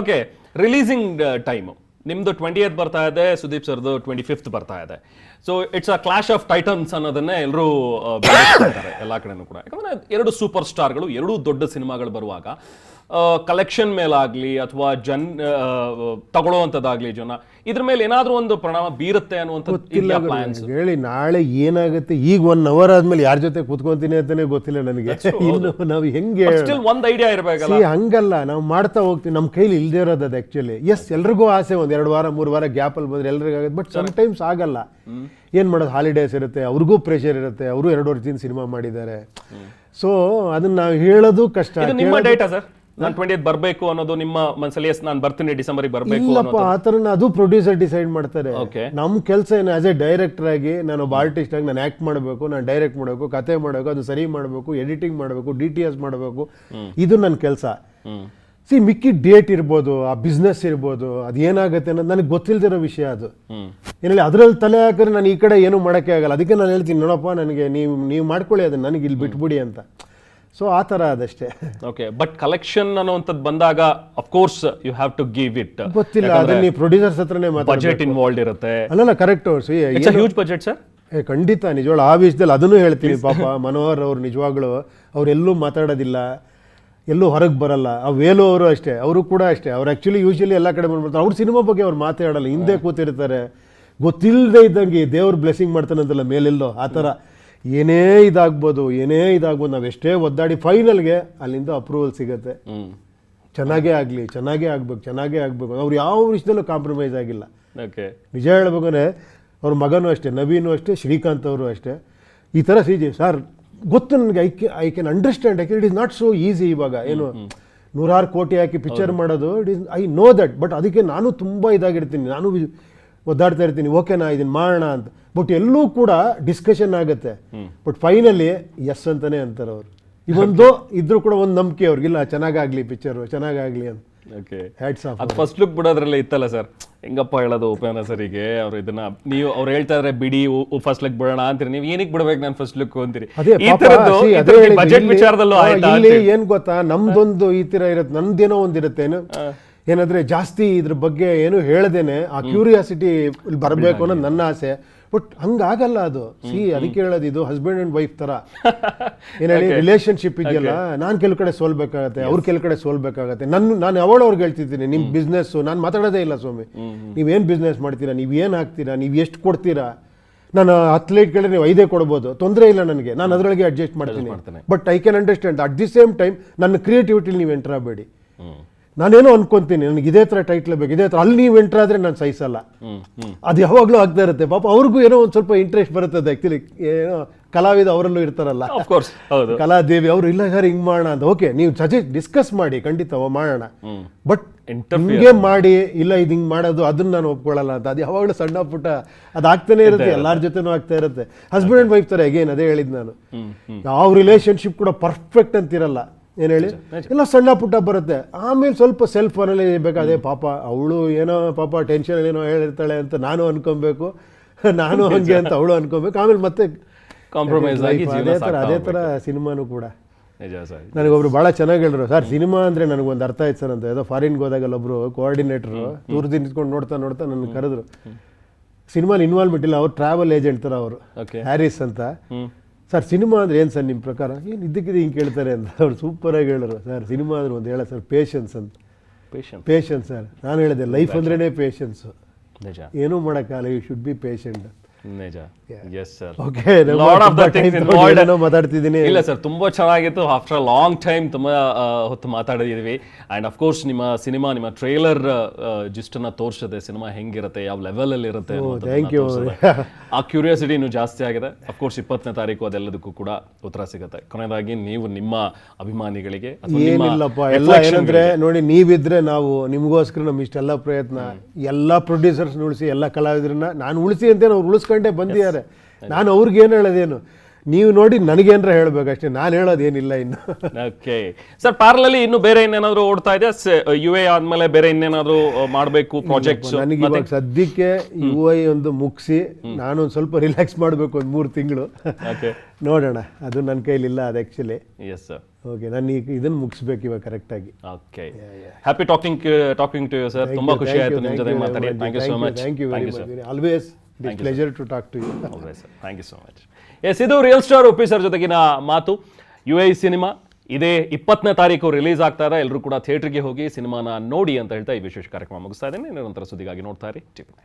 Okay releasing time ನಿಮ್ದು twenty eighth ಬರ್ತಾ ಇದೆ, ಸುದೀಪ್ ಸರ್ದು ಟ್ವೆಂಟಿ ಫಿಫ್ತ್ ಬರ್ತಾ ಇದೆ. So it's a clash of titans ಅನ್ನೋದನ್ನೇ ಎಲ್ಲರೂ ಇದ್ದಾರೆ, ಎಲ್ಲ ಕಡೆನೂ ಕೂಡ. ಯಾಕಂದ್ರೆ ಎರಡು ಸೂಪರ್ ಸ್ಟಾರ್ಗಳು ಎರಡೂ ದೊಡ್ಡ ಸಿನಿಮಾಗಳು ಬರುವಾಗ ಕಲೆಕ್ಷನ್ ಮೇಲಾಗ್ಲಿ ಅಥವಾ ಜನ್ ತಗೊಳ್ಳುವಂಥದ್ದಾಗಲಿ ಜನ ಇದ್ರ ಮೇಲೆ ಏನಾದ್ರೂ ಒಂದು ಪರಿಣಾಮ ಬೀರುತ್ತೆ ಅನ್ನುವಂಥದ್ದು ಪ್ಲಾನ್ಸ್ ಹೇಳಿ ನಾಳೆ ಏನಾಗುತ್ತೆ? ಈಗ ಒನ್ ಅವರ್ ಆದ್ಮೇಲೆ ಯಾರ ಜೊತೆ ಕೂತ್ಕೊಂತೀನಿ ಅಂತಾನೆ ಗೊತ್ತಿಲ್ಲ ನನಗೆ. ಇನ್ನು ನಾವು ಹೆಂಗೆ ಒಂದು ಒಂದ್ ಐಡಿಯಾ ಇರಬೇಕಲ್ಲ. ಈ ಹಂಗಲ್ಲ. ನಾವು ಮಾಡ್ತಾ ಹೋಗ್ತೀವಿ. ನಮ್ಮ ಕೈಲಿ ಇಲ್ದೇ ಇರೋದು ಅದು ಆ್ಯಕ್ಚುಲಿ ಎಸ್ ಎಲ್ರಿಗೂ ಆಸೆ ಒಂದು ಎರಡು ವಾರ ಮೂರು ವಾರ ಗ್ಯಾಪಲ್ಲಿ ಬಂದ್ರೆ ಎಲ್ರಿಗೂ ಆಗುತ್ತೆ. ಬಟ್ ಟೈಮ್ಸ್ ಆಗಲ್ಲ. ಏನು ಮಾಡೋದು? ಹಾಲಿಡೇಸ್ ಇರುತ್ತೆ. ಅವ್ರಿಗೂ ಪ್ರೆಷರ್ ಇರುತ್ತೆ. ಅವರು ಎರಡು ವರ್ಷದಿಂದ ಸಿನಿಮಾ ಮಾಡಿದ್ದಾರೆ. ಸೊ ಅದನ್ನ ನಾವು ಹೇಳೋದು ಕಷ್ಟ. ನಿಮ್ಮ ಡೇಟಾ ಸರ್ ನಾನು ಟ್ವೆಂಟಿ ಬರಬೇಕು ಅನ್ನೋದು ನಿಮ್ಮ ಮನಸ್ಸಲ್ಲಿ ಎಸ್ ನಾನು ಬರ್ತೀನಿ ಡಿಸೆಂಬರ್ಗೆ ಬರಬೇಕು ಇಲ್ಲಪ್ಪ ಆ ಥರ ಅದು ಪ್ರೊಡ್ಯೂಸರ್ ಡಿಸೈಡ್ ಮಾಡ್ತಾರೆ. Okay. ನಮ್ಮ ಕೆಲಸ ಏನು ಆಸ್ ಎ ಡೈರೆಕ್ಟರ್ ಆಗಿ ನಾನು ಒಬ್ಬ ಆರ್ಟಿಸ್ಟ್ ಆಗಿ ನಾನು ಆ್ಯಕ್ಟ್ ಮಾಡಬೇಕು ನಾನು ಡೈರೆಕ್ಟ್ ಮಾಡಬೇಕು ಕತೆ ಮಾಡಬೇಕು ಅದು ಸರಿ ಮಾಡಬೇಕು ಎಡಿಟಿಂಗ್ ಮಾಡಬೇಕು ಡಿ ಟಿ ಎಸ್ ಮಾಡಬೇಕು ಇದು ನನ್ನ ಕೆಲಸ. ಹ್ಮ್. ಸಿ ಮಿಕ್ಕಿ ಡೇಟ್ ಇರ್ಬೋದು ಆ ಬಿಸ್ನೆಸ್ ಇರ್ಬೋದು ಅದು ಏನಾಗುತ್ತೆ ಅನ್ನೋದು ನನಗೆ ಗೊತ್ತಿಲ್ದಿರೋ ವಿಷಯ ಅದು. ಹ್ಮ್. ಏನೇಳಿ ಅದರಲ್ಲಿ ತಲೆ ಹಾಕಿದ್ರೆ ನಾನು ಈ ಕಡೆ ಏನೂ ಮಾಡೋಕ್ಕೆ ಆಗಲ್ಲ. ಅದಕ್ಕೆ ನಾನು ಹೇಳ್ತೀನಿ ನೋಡಪ್ಪ ನನಗೆ ನೀವು ನೀವು ಮಾಡ್ಕೊಳ್ಳಿ ಅದನ್ನ ನನಗೆ ಇಲ್ಲಿ ಬಿಟ್ಬಿಡಿ ಅಂತ. ಸೊ ಆ ಥರ ಅದಷ್ಟೇ. ಓಕೆ ಬಟ್ ಕಲೆಕ್ಷನ್ ಅನ್ನುವಂಥದ್ದು ಬಂದಾಗ of course you have to give it ಗೊತ್ತಿಲ್ಲ ಅದನ್ನ ನೀವು ಪ್ರೊಡ್ಯೂಸರ್ಸ್ ಹತ್ರನೇ ಬಜೆಟ್ ಇನ್ವಾಲ್ಡ್ ಇರುತ್ತೆ. ಅಲ್ಲಲ್ಲ correct see huge budget sir ಏ ಖಂಡಿತ ನಿಜವಾಗ್ಲು ಆ ವಿಷಯದಲ್ಲಿ ಅದನ್ನು ಹೇಳ್ತೀನಿ ಪಾಪ. ಮನೋಹರ್ ಅವ್ರು ನಿಜವಾಗ್ಲು ಅವರೆಲ್ಲೂ ಮಾತಾಡೋದಿಲ್ಲ ಎಲ್ಲೂ ಹೊರಗೆ ಬರಲ್ಲ. ಆ ವೇಲು ಅವರು ಅಷ್ಟೇ ಅವರು ಕೂಡ ಅಷ್ಟೇ. ಅವ್ರು ಆ್ಯಕ್ಚುಲಿ ಯೂಶಲಿ ಎಲ್ಲ ಕಡೆ ಬಂದ್ಬಿಡ್ತಾರೆ. ಅವ್ರ ಸಿನಿಮಾ ಬಗ್ಗೆ ಅವ್ರು ಮಾತಾಡಲ್ಲ ಹಿಂದೆ ಕೂತಿರ್ತಾರೆ. ಗೊತ್ತಿಲ್ಲದೆ ಇದ್ದಂಗೆ ದೇವ್ರು ಬ್ಲೆಸ್ಸಿಂಗ್ ಮಾಡ್ತಾನಂತಲ್ಲ ಮೇಲೆಲ್ಲೋ ಆ ಥರ. ಏನೇ ಇದಾಗ್ಬೋದು ಏನೇ ಇದಾಗ್ಬೋದು ನಾವು ಎಷ್ಟೇ ಒದ್ದಾಡಿ ಫೈನಲ್ಗೆ ಅಲ್ಲಿಂದ ಅಪ್ರೂವಲ್ ಸಿಗುತ್ತೆ. ಚೆನ್ನಾಗೇ ಆಗಲಿ ಚೆನ್ನಾಗೇ ಆಗ್ಬೇಕು ಚೆನ್ನಾಗೇ ಆಗಬೇಕು. ಅವ್ರು ಯಾವ ವಿಷಯದಲ್ಲೂ ಕಾಂಪ್ರಮೈಸ್ ಆಗಿಲ್ಲ. ಓಕೆ ನಿಜ ಹೇಳ್ಬೇಕಂದ್ರೆ ಅವ್ರ ಮಗನೂ ಅಷ್ಟೇ ನವೀನು ಅಷ್ಟೇ ಶ್ರೀಕಾಂತ್ ಅವರು ಅಷ್ಟೇ. ಈ ಥರ ಸಿ ಜಿ ಸರ್ ಗೊತ್ತು ನನಗೆ I K I can understand ಯಾಕೆ it is not so easy ಇವಾಗ. ಏನು ನೂರಾರು ಕೋಟಿ ಹಾಕಿ ಪಿಕ್ಚರ್ ಮಾಡೋದು it is I know that but ಅದಕ್ಕೆ ನಾನು ತುಂಬ ಇದಾಗಿರ್ತೀನಿ. ನಾನು ಒದ್ದಾಡ್ತಾ ಇರ್ತೀನಿ ಓಕೆನಾ ಇದನ್ನ ಮಾಡೋಣ ಅಂತ. ಬಟ್ ಎಲ್ಲೂ ಕೂಡ ಡಿಸ್ಕಷನ್ ಆಗುತ್ತೆ. ಬಟ್ ಫೈನಲಿ ಎಸ್ ಅಂತಾನೆ ಅಂತಾರೆ ಅವರು. ಇವೊಂದು ಇದ್ರೂ ಕೂಡ ಒಂದು ನಂಬಿಕೆ ಅವ್ರಿಗಿಲ್ಲ ಚೆನ್ನಾಗಾಗ್ಲಿ ಪಿಕ್ಚರ್ ಚೆನ್ನಾಗಾಗ್ಲಿ ಅಂತ. ಓಕೆ ಅದು ಫಸ್ಟ್ ಲುಕ್ ಬಿಡೋದ್ರಲ್ಲೇ ಇತ್ತಲ್ಲ ಸರ್ ಹೆಂಗಪ್ಪ ಹೇಳೋದು ಉಪೇಂದ್ರ ಸರಿಗೆ ಅವ್ರು ಇದನ್ನ ನೀವು ಅವ್ರು ಹೇಳ್ತಾ ಇದ್ರೆ ಬಿಡಿ ಫಸ್ಟ್ ಲುಕ್ ಬಿಡೋಣ ಅಂತೀರಿ. ನೀವು ಏನಕ್ಕೆ ಬಿಡ್ಬೇಕು ನಾನು ಫಸ್ಟ್ ಲುಕ್ ಅಂತೀರಿ? ಬಜೆಟ್ ವಿಚಾರದಲ್ಲೂ ಏನ್ ಗೊತ್ತಾ? ನಮ್ದೊಂದು ಈ ತರ ಇರುತ್ತೆ ನಂದೇನೋ ಒಂದಿರುತ್ತೆ ಏನು? ಏನಂದ್ರೆ ಜಾಸ್ತಿ ಇದ್ರ ಬಗ್ಗೆ ಏನು ಹೇಳ್ದೇನೆ ಆ ಕ್ಯೂರಿಯಾಸಿಟಿ ಬರಬೇಕು ಅನ್ನೋದು ನನ್ನ ಆಸೆ. ಬಟ್ ಹಂಗಾಗಲ್ಲ ಅದು. ಸಿ ಅದಕ್ಕೆ ಹೇಳೋದು ಇದು ಹಸ್ಬೆಂಡ್ ಅಂಡ್ ವೈಫ್ ತರ. ಏನೇಳಿ ಹೇಳಿ ರಿಲೇಶನ್ಶಿಪ್ ಇದೆಯಲ್ಲ ನಾನು ಕೆಲವು ಕಡೆ ಸೋಲ್ಬೇಕಾಗತ್ತೆ ಅವ್ರ ಕೆಲವು ಕಡೆ ಸೋಲ್ಬೇಕಾಗತ್ತೆ. ನನ್ನ ನಾನು ಯಾವಾಗ ಅವ್ರಿಗೆ ಹೇಳ್ತಿದ್ದೀನಿ ನಿಮ್ಮ ಬಿಸ್ನೆಸ್ಸು ನಾನು ಮಾತಾಡೋದೇ ಇಲ್ಲ ಸ್ವಾಮಿ. ನೀವೇನು ಬಿಸ್ನೆಸ್ ಮಾಡ್ತೀರಾ ನೀವು ಏನು ಹಾಕ್ತೀರಾ ನೀವು ಎಷ್ಟು ಕೊಡ್ತೀರಾ? ನಾನು ಹತ್ತು ಲೈಟ್ ಕೇಳಿದ್ರೆ ನೀವು ಐದೇ ಕೊಡ್ಬೋದು. ತೊಂದರೆ ಇಲ್ಲ ನನಗೆ. ನಾನು ಅದರೊಳಗೆ ಅಡ್ಜಸ್ಟ್ ಮಾಡ್ತೀನಿ. But I can understand at the same time ನನ್ನ ಕ್ರಿಯೇಟಿವಿಟಿಲಿ ನೀವು ಎಂಟರ್ ಆಗಬೇಡಿ. ನಾನೇನೋ ಅನ್ಕೊಂತೀನಿ ನನಗೆ ಇದೇ ಥರ ಟೈಟ್ಲ್ ಬೇಕು ಇದೇ ಥರ ಅಲ್ಲಿ ನೀವು ಎಂಟರ್ ಆದರೆ ನಾನು ಸಹಿಸಲ್ಲ ಅದು ಯಾವಾಗಲೂ ಆಗ್ತಾ ಇರುತ್ತೆ. ಪಾಪ ಅವ್ರಿಗೂ ಏನೋ ಒಂದು ಸ್ವಲ್ಪ ಇಂಟ್ರೆಸ್ಟ್ ಬರುತ್ತೆ ಅದು ಆ್ಯಕ್ಚುಲಿ ಏನೋ ಕಲಾವಿದ ಅವರಲ್ಲೂ ಇರ್ತಾರಲ್ಲ. ಕಲಾದೇವಿ ಅವರು ಇಲ್ಲ ಸರ್ ಹಿಂಗೆ ಮಾಡೋಣ ಅಂತ. ಓಕೆ ನೀವು ಸಜೆಸ್ಟ್ ಡಿಸ್ಕಸ್ ಮಾಡಿ ಖಂಡಿತ ಮಾಡೋಣ. ಬಟ್. ಹಿಂಗೆ ಮಾಡಿ ಇಲ್ಲ ಇದು ಹಿಂಗೆ ಮಾಡೋದು ಅದನ್ನ ನಾನು ಒಪ್ಕೊಳ್ಳಲ್ಲ ಅಂತ. ಅದು ಯಾವಾಗಲೂ ಸಣ್ಣ ಪುಟ್ಟ ಅದು ಆಗ್ತಾನೆ ಇರುತ್ತೆ ಎಲ್ಲರ ಜೊತೆನೂ ಆಗ್ತಾ ಇರುತ್ತೆ. ಹಸ್ಬೆಂಡ್ ಅಂಡ್ ವೈಫ್ ತರ ಅಗೇನ್ ಅದೇ ಹೇಳಿದ್ ನಾನು. ಯಾವ ರಿಲೇಶನ್ಶಿಪ್ ಕೂಡ ಪರ್ಫೆಕ್ಟ್ ಅಂತಿರಲ್ಲ. ಏನ್ ಹೇಳಿ? ಎಲ್ಲ ಸಣ್ಣ ಪುಟ್ಟ ಬರುತ್ತೆ. ಆಮೇಲೆ ಸ್ವಲ್ಪ ಸೆಲ್ಫ್ ಅನಲೈಸ್ ಬೇಕಾದೆ ಪಾಪ ಅವಳು ಏನೋ ಪಾಪ ಟೆನ್ಷನ್ ಏನೋ ಹೇಳಿರ್ತಾಳೆ ಅಂತ ನಾನು ಅನ್ಕೊಬೇಕು. ನಾನು ಹಂಗೆ ಅಂತ ಅವಳು ಅನ್ಕೊಬೇಕು. ಆಮೇಲೆ ಮತ್ತೆ ಕಾಂಪ್ರಮೈಸ್ ಆಗಿ ಅದೇ ಥರ ಅದೇ ಥರ ಸಿನಿಮಾನು ಕೂಡ. ನನಗೊಬ್ರು ಭಾಳ ಚೆನ್ನಾಗಿ ಹೇಳಿದ್ರು ಸರ್ ಸಿನಿಮಾ ಅಂದರೆ ನನಗೊಂದು ಅರ್ಥ ಆಯ್ತು ಸರ್ ಅಂತ. ಯಾವುದೋ ಫಾರಿನ್ಗೆ ಹೋದಾಗಲ್ಲ ಒಬ್ರು ಕೋಆರ್ಡಿನೇಟ್ರು ದೂರದಿಂದ ನಿಂತ್ಕೊಂಡು ನೋಡ್ತಾ ನೋಡ್ತಾ ನನ್ನ ಕರೆದ್ರು. ಸಿನಿಮಾಲಿ ಇನ್ವಾಲ್ವ್ಮೆಂಟ್ ಇಲ್ಲ. ಅವ್ರು ಟ್ರಾವೆಲ್ ಏಜೆಂಟ್ ಥರ ಅವರು. ಹ್ಯಾರಿಸ್ ಅಂತ. ಸರ್ ಸಿನಿಮಾ ಅಂದ್ರೆ ಏನು ಸರ್ ನಿಮ್ಮ ಪ್ರಕಾರ? ಏನು ಇದ್ದಕ್ಕಿದ್ದು ಹಿಂಗೆ ಕೇಳ್ತಾರೆ ಅಂತ ಅವ್ರು ಸೂಪರಾಗಿ ಹೇಳಿದ್ರು. ಸರ್ ಸಿನಿಮಾ ಅಂದ್ರೆ ಒಂದು ಹೇಳ ಸರ್ ಪೇಷನ್ಸ್ ಅಂತ. Patient patience sir. ನಾನು ಹೇಳಿದೆ ಲೈಫ್ ಅಂದ್ರೇ ಪೇಷನ್ಸು ನಿಜ. ಏನೂ ಮಾಡೋಕ್ಕಾಗಲ್ಲ ಯು ಶುಡ್ ಬಿ ಪೇಷಂಟ್ ನಿಜ. Yes sir okay lord of the things ಏನೋ ಮಾತಾಡ್ತಿದ್ದೀನಿ. ಇಲ್ಲ ಸರ್ ತುಂಬಾ ಚೆನ್ನಾಗಿತ್ತು. ಆಫ್ಟರ್ ಲಾಂಗ್ ಟೈಮ್ ತುಂಬಾ ಹೊತ್ತು ಮಾತಾಡಿದೀವಿ. ಅಂಡ್ ಆಫ್ ಕೋರ್ಸ್ ನಿಮ್ಮ ಸಿನಿಮಾ ನಿಮ್ಮ ಟ್ರೇಲರ್ ಜಿಸ್ಟ್ ಅನ್ನ ತೋರಿಸಿದೆ ಸಿನಿಮಾ ಹೆಂಗಿರುತ್ತೆ ಯಾವ ಲೆವೆಲ್ ಅಲ್ಲಿ ಇರುತ್ತೆ ಥ್ಯಾಂಕ್ thank ಆ ಕ್ಯೂರಿಯಾಸಿಟಿ ಇನ್ನೂ ಜಾಸ್ತಿ ಆಗಿದೆ. ಆಫ್ ಕೋರ್ಸ್ ಇಪ್ಪತ್ತನೇ ತಾರೀಕು ಅದೆಲ್ಲದಕ್ಕೂ ಕೂಡ ಉತ್ತರ ಸಿಗುತ್ತೆ. ಕೊನೆಯದಾಗಿ ನೀವು ನಿಮ್ಮ ಅಭಿಮಾನಿಗಳಿಗೆ ಏನಿಲ್ಲಪ್ಪ ಎಲ್ಲ ಏನಂದ್ರೆ ನೋಡಿ ನೀವಿದ್ರೆ ನಾವು ನಿಮಗೋಸ್ಕರ ನಮ್ಮ ಇಷ್ಟೆಲ್ಲ ಪ್ರಯತ್ನ ಎಲ್ಲ ಪ್ರೊಡ್ಯೂಸರ್ಸ್ ಉಳಿಸಿ ಎಲ್ಲ ಕಲಾವಿದರನ್ನ ನಾನು ಉಳಿಸಿ ಅಂತ ಅವ್ರು ಉಳಿಸ್ಕೊಂಡೇ ಬಂದಿದ್ದಾರೆ. ನಾನು ಅವ್ರಿಗೆ ಏನು ಹೇಳೋದೇನು? ನೀವು ನೋಡಿ ನನಗೇನ್ರ ಹೇಳ್ಬೇಕಷ್ಟೇ ನಾನು ಹೇಳೋದೇನಿಲ್ಲ ಇನ್ನು. ಓಕೆ ಸರ್ ಪ್ಯಾರಲಲ್ಲಿ ಇನ್ನು ಬೇರೆ ಇನ್ನೇನಾದ್ರು ಓಡ್ತಾ ಇದೆ ಯು ಎ ಆದ್ಮೇಲೆ ಬೇರೆ ಇನ್ನೇನಾದ್ರು ಮಾಡಬೇಕು ಪ್ರಾಜೆಕ್ಟ್ಸ್ ನನಗೆ ಇವಾಗ ಸದ್ಯಕ್ಕೆ ಯು ಐ ಒಂದು ಮುಗಿಸಿ ನಾನು ಒಂದು ಸ್ವಲ್ಪ ರಿಲ್ಯಾಕ್ಸ್ ಮಾಡಬೇಕು ಒಂದು ಮೂರು ತಿಂಗಳು. ಓಕೆ ನೋಡೋಣ ಅದು ನನ್ನ ಕೈಲಿಲ್ಲ ಅದು ಆ್ಯಕ್ಚುಲಿ ಎಸ್ ಸರ್ ಓಕೆ ನಾನು ಈಗ ಇದನ್ನು ಮುಗಿಸ್ಬೇಕು ಇವಾಗ ಕರೆಕ್ಟಾಗಿ okay happy talking talking to you sir ತುಂಬಾ ಖುಷಿ ಆಯಿತು ನಿಮ್ಮ ಜೊತೆ ಮಾತಾಡಿ. Thank you so much thank you very much always it pleasure to talk to you thank you so much yes ಇದು ರಿಯಲ್ ಸ್ಟಾರ್ ಒಪ್ಪಿ ಸರ್ ಜೊತೆಗಿನ ಮಾತು. ಯು ಐ ಸಿನಿಮಾ ಇದೇ ಇಪ್ಪತ್ತನೇ ತಾರೀಕು ರಿಲೀಸ್ ಆಗ್ತಾ ಇದೆ. ಎಲ್ಲರೂ ಕೂಡ ಥಿಯೇಟರ್ಗೆ ಹೋಗಿ ಸಿನಿಮಾನ ನೋಡಿ ಅಂತ ಹೇಳ್ತಾ ಈ ವಿಶೇಷ ಕಾರ್ಯಕ್ರಮ ಮುಗಿಸ್ತಾ ಇದ್ದೇನೆ. ನಿರಂತರ ಸುದ್ದಿಗಾಗಿ ನೋಡ್ತಾ ಇರಿ. ಟಿಪ್ಪಣಿ.